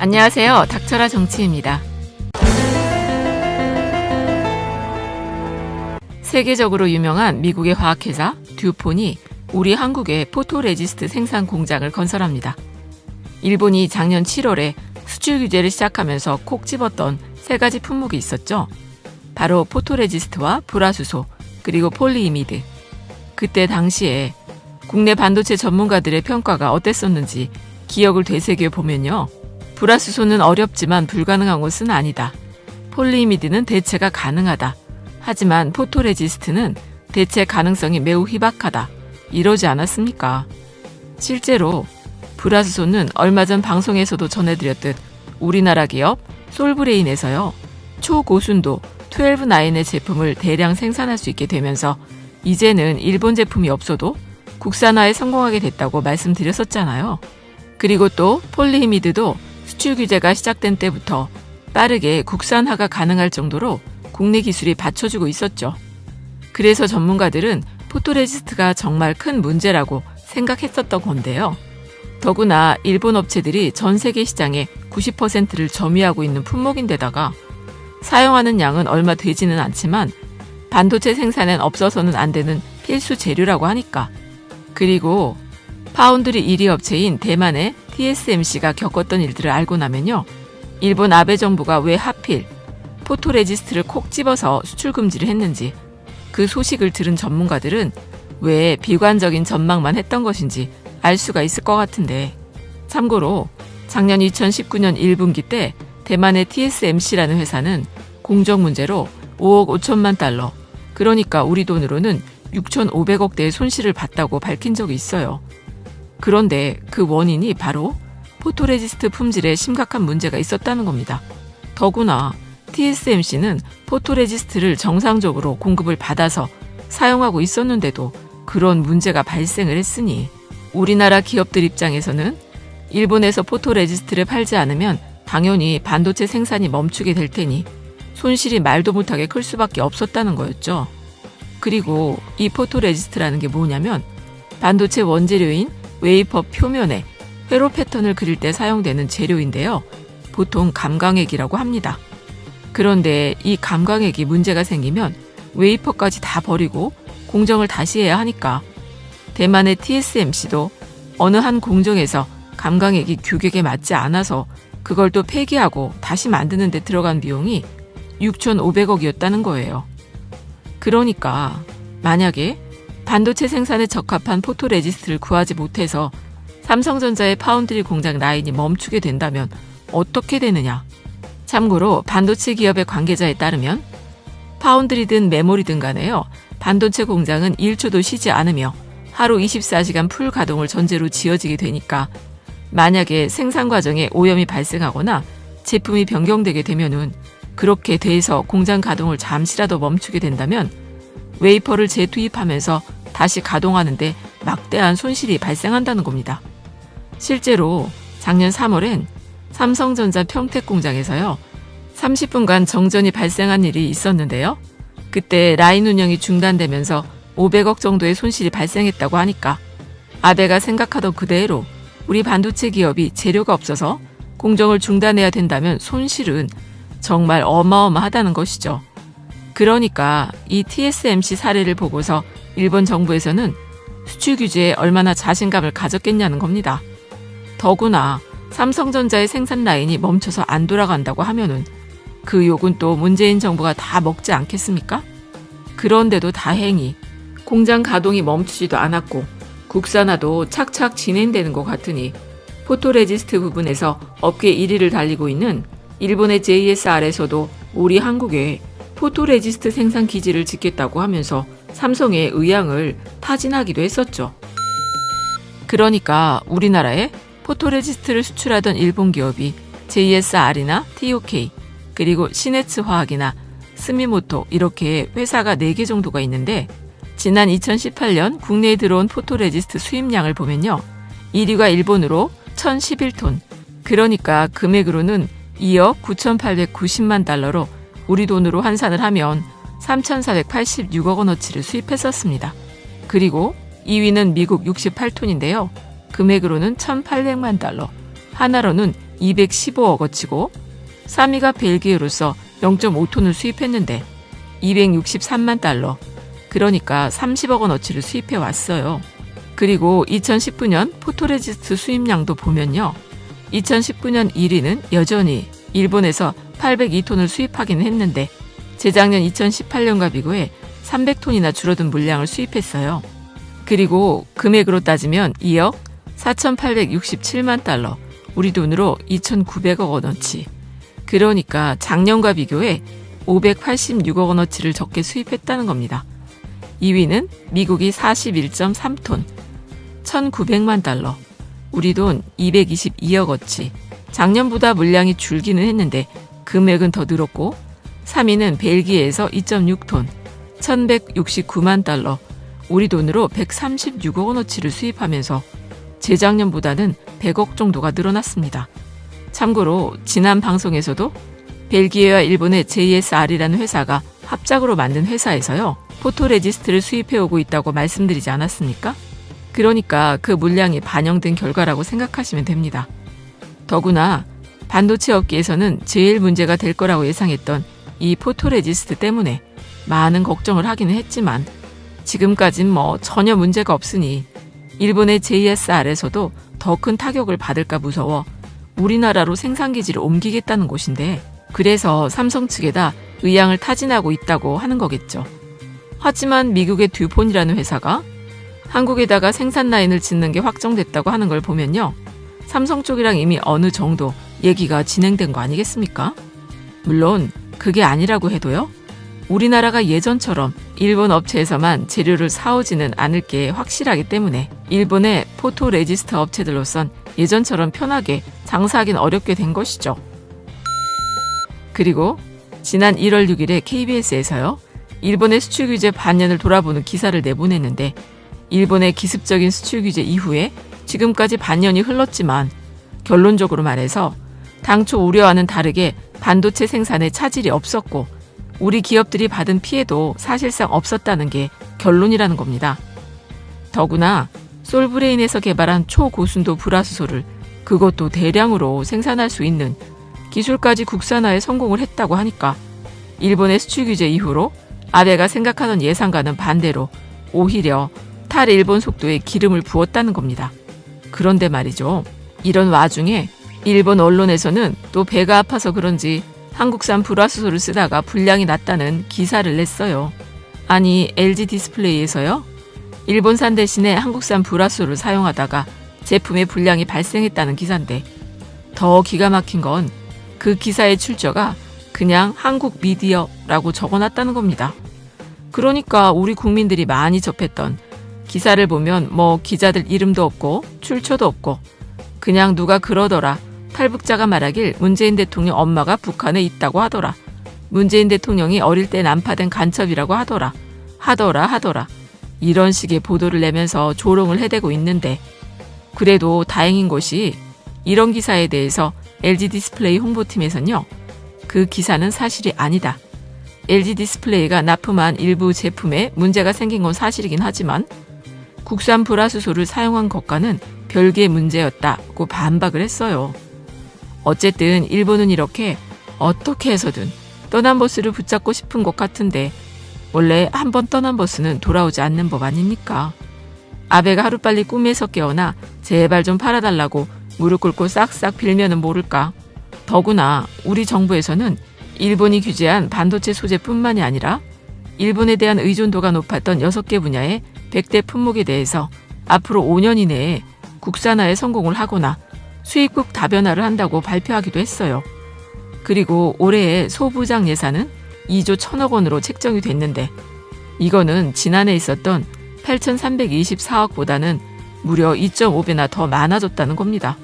안녕하세요. 닥쳐라 정치입니다. 세계적으로 유명한 미국의 화학회사 듀폰이 우리 한국에 포토레지스트 생산 공장을 건설합니다. 일본이 작년 7월에 수출 규제를 시작하면서 콕 집었던 세 가지 품목이 있었죠. 바로 포토레지스트와 불화수소, 그리고 폴리이미드. 그때 당시에 국내 반도체 전문가들의 평가가 어땠었는지 기억을 되새겨 보면요. 불화수소는 어렵지만 불가능한 것은 아니다. 폴리이미드는 대체가 가능하다. 하지만 포토레지스트는 대체 가능성이 매우 희박하다. 이러지 않았습니까? 실제로 불화수소는 얼마 전 방송에서도 전해드렸듯 우리나라 기업 솔브레인에서요. 초고순도 12나인의 제품을 대량 생산할 수 있게 되면서 이제는 일본 제품이 없어도 국산화에 성공하게 됐다고 말씀드렸었잖아요. 그리고 또 폴리히미드도 수출 규제가 시작된 때부터 빠르게 국산화가 가능할 정도로 국내 기술이 받쳐주고 있었죠. 그래서 전문가들은 포토레지스트가 정말 큰 문제라고 생각했었던 건데요. 더구나 일본 업체들이 전 세계 시장의 90%를 점유하고 있는 품목인데다가 사용하는 양은 얼마 되지는 않지만 반도체 생산엔 없어서는 안 되는 필수 재료라고 하니까. 그리고 파운드리 1위 업체인 대만의 TSMC가 겪었던 일들을 알고 나면요. 일본 아베 정부가 왜 하필 포토레지스트를 콕 집어서 수출 금지를 했는지 그 소식을 들은 전문가들은 왜 비관적인 전망만 했던 것인지 알 수가 있을 것 같은데 참고로 작년 2019년 1분기 때 대만의 TSMC라는 회사는 공정 문제로 5억 5천만 달러 그러니까 우리 돈으로는 6,500억 대의 손실을 봤다고 밝힌 적이 있어요. 그런데 그 원인이 바로 포토레지스트 품질에 심각한 문제가 있었다는 겁니다. 더구나 TSMC는 포토레지스트를 정상적으로 공급을 받아서 사용하고 있었는데도 그런 문제가 발생을 했으니 우리나라 기업들 입장에서는 일본에서 포토레지스트를 팔지 않으면 당연히 반도체 생산이 멈추게 될 테니 손실이 말도 못하게 클 수밖에 없었다는 거였죠. 그리고 이 포토레지스트라는 게 뭐냐면 반도체 원재료인 웨이퍼 표면에 회로 패턴을 그릴 때 사용되는 재료인데요. 보통 감광액이라고 합니다. 그런데 이 감광액이 문제가 생기면 웨이퍼까지 다 버리고 공정을 다시 해야 하니까 대만의 TSMC도 어느 한 공정에서 감광액이 규격에 맞지 않아서 그걸 또 폐기하고 다시 만드는 데 들어간 비용이 6,500억이었다는 거예요. 그러니까 만약에 반도체 생산에 적합한 포토레지스트를 구하지 못해서 삼성전자의 파운드리 공장 라인이 멈추게 된다면 어떻게 되느냐? 참고로 반도체 기업의 관계자에 따르면 파운드리든 메모리든 간에요. 반도체 공장은 1초도 쉬지 않으며 하루 24시간 풀 가동을 전제로 지어지게 되니까 만약에 생산 과정에 오염이 발생하거나 제품이 변경되게 되면은 그렇게 돼서 공장 가동을 잠시라도 멈추게 된다면 웨이퍼를 재투입하면서 다시 가동하는데 막대한 손실이 발생한다는 겁니다. 실제로 작년 3월엔 삼성전자 평택 공장에서요. 30분간 정전이 발생한 일이 있었는데요. 그때 라인 운영이 중단되면서 500억 정도의 손실이 발생했다고 하니까 아베가 생각하던 그대로 우리 반도체 기업이 재료가 없어서 공정을 중단해야 된다면 손실은 정말 어마어마하다는 것이죠. 그러니까 이 TSMC 사례를 보고서 일본 정부에서는 수출 규제에 얼마나 자신감을 가졌겠냐는 겁니다. 더구나 삼성전자의 생산 라인이 멈춰서 안 돌아간다고 하면은 그 욕은 또 문재인 정부가 다 먹지 않겠습니까? 그런데도 다행히 공장 가동이 멈추지도 않았고 국산화도 착착 진행되는 것 같으니 포토레지스트 부분에서 업계 1위를 달리고 있는 일본의 JSR에서도 우리 한국에 포토레지스트 생산 기지를 짓겠다고 하면서 삼성의 의향을 타진하기도 했었죠. 그러니까 우리나라에 포토레지스트를 수출하던 일본 기업이 JSR이나 TOK 그리고 시네츠 화학이나 스미모토 이렇게 회사가 4개 정도가 있는데 지난 2018년 국내에 들어온 포토레지스트 수입량을 보면요. 1위가 일본으로 1011톤 그러니까 금액으로는 2억 9,890만 달러로 우리 돈으로 환산을 하면 3,486억 원어치를 수입했었습니다. 그리고 2위는 미국 68톤인데요. 금액으로는 1,800만 달러, 하나로는 215억 어치고 3위가 벨기에로서 0.5톤을 수입했는데 263만 달러, 그러니까 30억 원어치를 수입해 왔어요. 그리고 2019년 포토레지스트 수입량도 보면요. 2019년 1위는 여전히 일본에서 802톤을 수입하기는 했는데 재작년 2018년과 비교해 300톤이나 줄어든 물량을 수입했어요. 그리고 금액으로 따지면 2억 4,867만 달러, 우리 돈으로 2,900억 원어치. 그러니까 작년과 비교해 586억 원어치를 적게 수입했다는 겁니다. 2위는 미국이 41.3톤, 1,900만 달러, 우리 돈 222억 어치. 작년보다 물량이 줄기는 했는데 금액은 더 늘었고 3위는 벨기에에서 2.6톤, 1169만 달러, 우리 돈으로 136억 원어치를 수입하면서 재작년보다는 100억 정도가 늘어났습니다. 참고로 지난 방송에서도 벨기에와 일본의 JSR이라는 회사가 합작으로 만든 회사에서요. 포토레지스트를 수입해오고 있다고 말씀드리지 않았습니까? 그러니까 그 물량이 반영된 결과라고 생각하시면 됩니다. 더구나 반도체 업계에서는 제일 문제가 될 거라고 예상했던 이 포토레지스트 때문에 많은 걱정을 하기는 했지만 지금까진 뭐 전혀 문제가 없으니 일본의 JSR에서도 더 큰 타격을 받을까 무서워 우리나라로 생산기지를 옮기겠다는 곳인데 그래서 삼성 측에다 의향을 타진하고 있다고 하는 거겠죠. 하지만 미국의 듀폰이라는 회사가 한국에다가 생산 라인을 짓는 게 확정됐다고 하는 걸 보면요. 삼성 쪽이랑 이미 어느 정도 얘기가 진행된 거 아니겠습니까? 물론 그게 아니라고 해도요. 우리나라가 예전처럼 일본 업체에서만 재료를 사오지는 않을 게 확실하기 때문에 일본의 포토 레지스터 업체들로선 예전처럼 편하게 장사하긴 어렵게 된 것이죠. 그리고 지난 1월 6일에 KBS에서요. 일본의 수출 규제 반년을 돌아보는 기사를 내보냈는데 일본의 기습적인 수출 규제 이후에 지금까지 반년이 흘렀지만 결론적으로 말해서 당초 우려와는 다르게 반도체 생산에 차질이 없었고 우리 기업들이 받은 피해도 사실상 없었다는 게 결론이라는 겁니다. 더구나 솔브레인에서 개발한 초고순도 불화수소를 그것도 대량으로 생산할 수 있는 기술까지 국산화에 성공을 했다고 하니까 일본의 수출 규제 이후로 아베가 생각하던 예상과는 반대로 오히려 탈일본 속도에 기름을 부었다는 겁니다. 그런데 말이죠. 이런 와중에 일본 언론에서는 또 배가 아파서 그런지 한국산 불화수소를 쓰다가 불량이 났다는 기사를 냈어요. 아니 LG 디스플레이에서요. 일본산 대신에 한국산 불화수소를 사용하다가 제품에 불량이 발생했다는 기사인데 더 기가 막힌 건 그 기사의 출처가 그냥 한국 미디어라고 적어놨다는 겁니다. 그러니까 우리 국민들이 많이 접했던 기사를 보면 뭐 기자들 이름도 없고 출처도 없고 그냥 누가 그러더라. 탈북자가 말하길 문재인 대통령 엄마가 북한에 있다고 하더라. 문재인 대통령이 어릴 때 난파된 간첩이라고 하더라. 하더라 하더라. 이런 식의 보도를 내면서 조롱을 해대고 있는데 그래도 다행인 것이 이런 기사에 대해서 LG 디스플레이 홍보팀에서는요. 그 기사는 사실이 아니다. LG 디스플레이가 납품한 일부 제품에 문제가 생긴 건 사실이긴 하지만 국산 불화수소를 사용한 것과는 별개의 문제였다고 반박을 했어요. 어쨌든 일본은 이렇게 어떻게 해서든 떠난 버스를 붙잡고 싶은 것 같은데 원래 한 번 떠난 버스는 돌아오지 않는 법 아닙니까? 아베가 하루빨리 꿈에서 깨어나 제발 좀 팔아달라고 무릎 꿇고 싹싹 빌면은 모를까. 더구나 우리 정부에서는 일본이 규제한 반도체 소재뿐만이 아니라 일본에 대한 의존도가 높았던 6개 분야의 100대 품목에 대해서 앞으로 5년 이내에 국산화에 성공을 하거나 수입국 다변화를 한다고 발표하기도 했어요. 그리고 올해의 소부장 예산은 2조 1천억 원으로 책정이 됐는데 이거는 지난해 있었던 8,324억보다는 무려 2.5배나 더 많아졌다는 겁니다.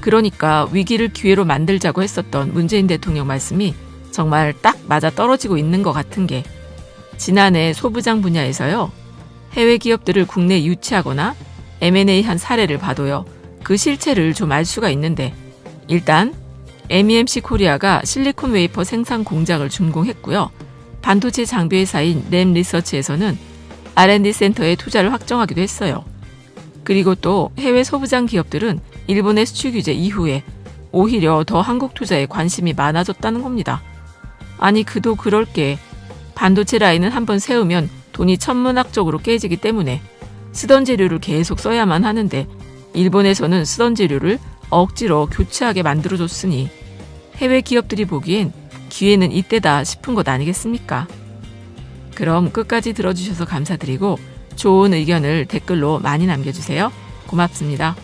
그러니까 위기를 기회로 만들자고 했었던 문재인 대통령 말씀이 정말 딱 맞아 떨어지고 있는 것 같은 게 지난해 소부장 분야에서요. 해외 기업들을 국내에 유치하거나 M&A 한 사례를 봐도요. 그 실체를 좀 알 수가 있는데 일단 MEMC 코리아가 실리콘 웨이퍼 생산 공장을 준공했고요. 반도체 장비 회사인 램 리서치에서는 R&D 센터에 투자를 확정하기도 했어요. 그리고 또 해외 소부장 기업들은 일본의 수출 규제 이후에 오히려 더 한국 투자에 관심이 많아졌다는 겁니다. 아니 그도 그럴 게 반도체 라인은 한번 세우면 돈이 천문학적으로 깨지기 때문에 쓰던 재료를 계속 써야만 하는데 일본에서는 쓰던 재료를 억지로 교체하게 만들어줬으니 해외 기업들이 보기엔 기회는 이때다 싶은 것 아니겠습니까? 그럼 끝까지 들어주셔서 감사드리고 좋은 의견을 댓글로 많이 남겨주세요. 고맙습니다.